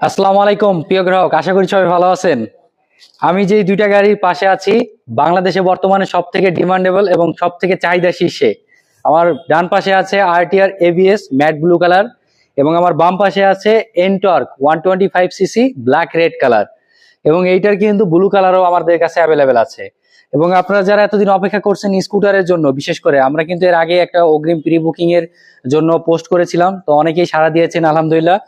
আসসালামু আলাইকুম, প্রিয় গ্রাহক, আশা করি সবাই ভালো আছেন। আমি যেই দুইটা গাড়ির পাশে আছি, বাংলাদেশে বর্তমানে সব থেকে ডিমান্ডেবল এবং সব থেকে চাহিদা শীর্ষে। আমার ডান পাশে আছে RTR ABS matte blue colour, এবং আমার বাম পাশে আছে Ntorq one twenty five CC black red colour. এবং এইটার কিন্তু ব্লু কালারও আমাদের কাছে অ্যাভেলেবেল আছে। এবং আপনারা যারা এতদিন অপেক্ষা করছেন স্কুটারের জন্য, বিশেষ করে, আমরা কিন্তু এর আগে একটা অগ্রিম প্রি বুকিং এর জন্য পোস্ট করেছিলাম, তো অনেকেই সাড়া দিয়েছেন, আলহামদুলিল্লাহ।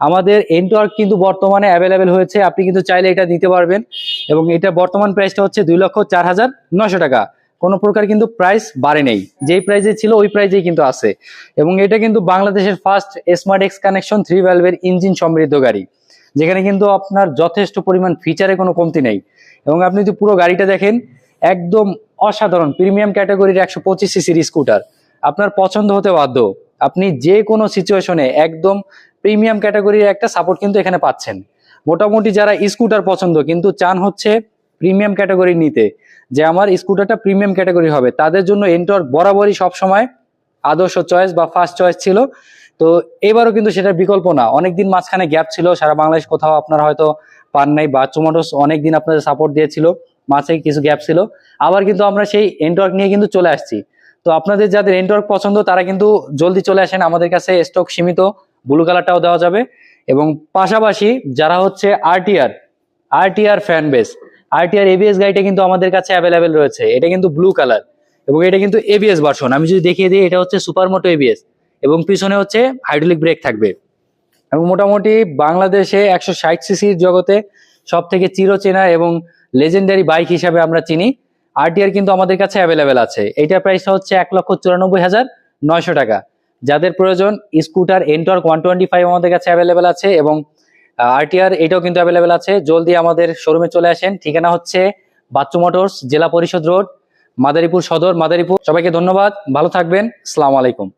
আমাদের এনটর্ক কিন্তু বর্তমানে অ্যাভেলেবেল হয়েছে। আপনি কিন্তু চাইলে এটা নিতে পারবেন। এবং এটা বর্তমান প্রাইসটা হচ্ছে দুই লক্ষ চার হাজার নশো টাকা। কোনো প্রকার কিন্তু প্রাইস বাড়ে নেই। যেই প্রাইসে ছিল, ওই প্রাইসেই কিন্তু আছে। এবং এটা কিন্তু বাংলাদেশের first smart X connection three ভ্যালভের engine সমৃদ্ধ গাড়ি। যেখানে কিন্তু আপনার যথেষ্ট পরিমাণ ফিচারে কোনো কমতি নেই। এবং আপনি যদি পুরো গাড়িটা দেখেন, একদম অসাধারণ। প্রিমিয়াম ক্যাটাগরির একশো পঁচিশ সিসির স্কুটার আপনার পছন্দ হতে বাধ্য। আপনি যে কোনো সিচুয়েশনে একদম প্রিমিয়াম ক্যাটাগরির একটা সাপোর্ট কিন্তু এখানে পাচ্ছেন। মোটামুটি যারা স্কুটার পছন্দ কিন্তু চান হচ্ছে প্রিমিয়াম ক্যাটাগরি নিতে। যে আমার স্কুটারটা প্রিমিয়াম ক্যাটাগরি হবে, তাদের জন্য এন্টর বরাবরই সবসময় আদর্শ চয়েস বা ফার্স্ট চয়েস ছিল। তো এবারও কিন্তু সেটার বিকল্প না। অনেকদিন মাঝখানে গ্যাপ ছিল, সারা বাংলাদেশ কোথাও আপনারা হয়তো পান নাই বা চুমাটোস অনেকদিন আপনাদের সাপোর্ট দিয়েছিল, মাঝে কিছু গ্যাপ ছিল। আবার কিন্তু আমরা সেই এন্টর্ক নিয়ে কিন্তু চলে আসছি। তো আপনাদের যাদের এন্টর্ক পছন্দ, তারা কিন্তু জলদি চলে আসেন। আমাদের কাছে স্টক সীমিত ব্লু কালারটাও দেওয়া যাবে। এবং পাশাপাশি যারা হচ্ছে RTR RTR fan base RTR ABS গাড়িটা কিন্তু আমাদের কাছে অ্যাভেলেবেল রয়েছে। এটা কিন্তু ব্লু কালার এবং এটা কিন্তু এবিএস ভার্সন আমি যদি দেখিয়ে দিই, এটা হচ্ছে সুপার মোটো এবিএস এবং পিছনে হচ্ছে হাইড্রোলিক ব্রেক থাকবে। এবং মোটামুটি বাংলাদেশে একশো ষাট সিসির জগতে সব থেকে চিরচেনা এবং লেজেন্ডারি বাইক হিসাবে আমরা চিনি। আরটিআর কিন্তু আমাদের কাছে অ্যাভেলেবেল আছে। এইটার প্রাইসটা হচ্ছে এক লক্ষ চুরানব্বই হাজার নয়শো টাকা। যাদের প্রয়োজন scooter Ntorq one twenty five আমাদের কাছে অ্যাভেলেবেল আছে এবং আরটিআর এটাও কিন্তু অ্যাভেলেবেল আছে। জলদি আমাদের শোরুমে চলে আসেন। ঠিকানা হচ্ছে বাচ্চু মোটরস, জেলা পরিষদ রোড, মাদারীপুর সদর, মাদারীপুর। সবাইকে ধন্যবাদ। ভালো থাকবেন। আসসালামু আলাইকুম।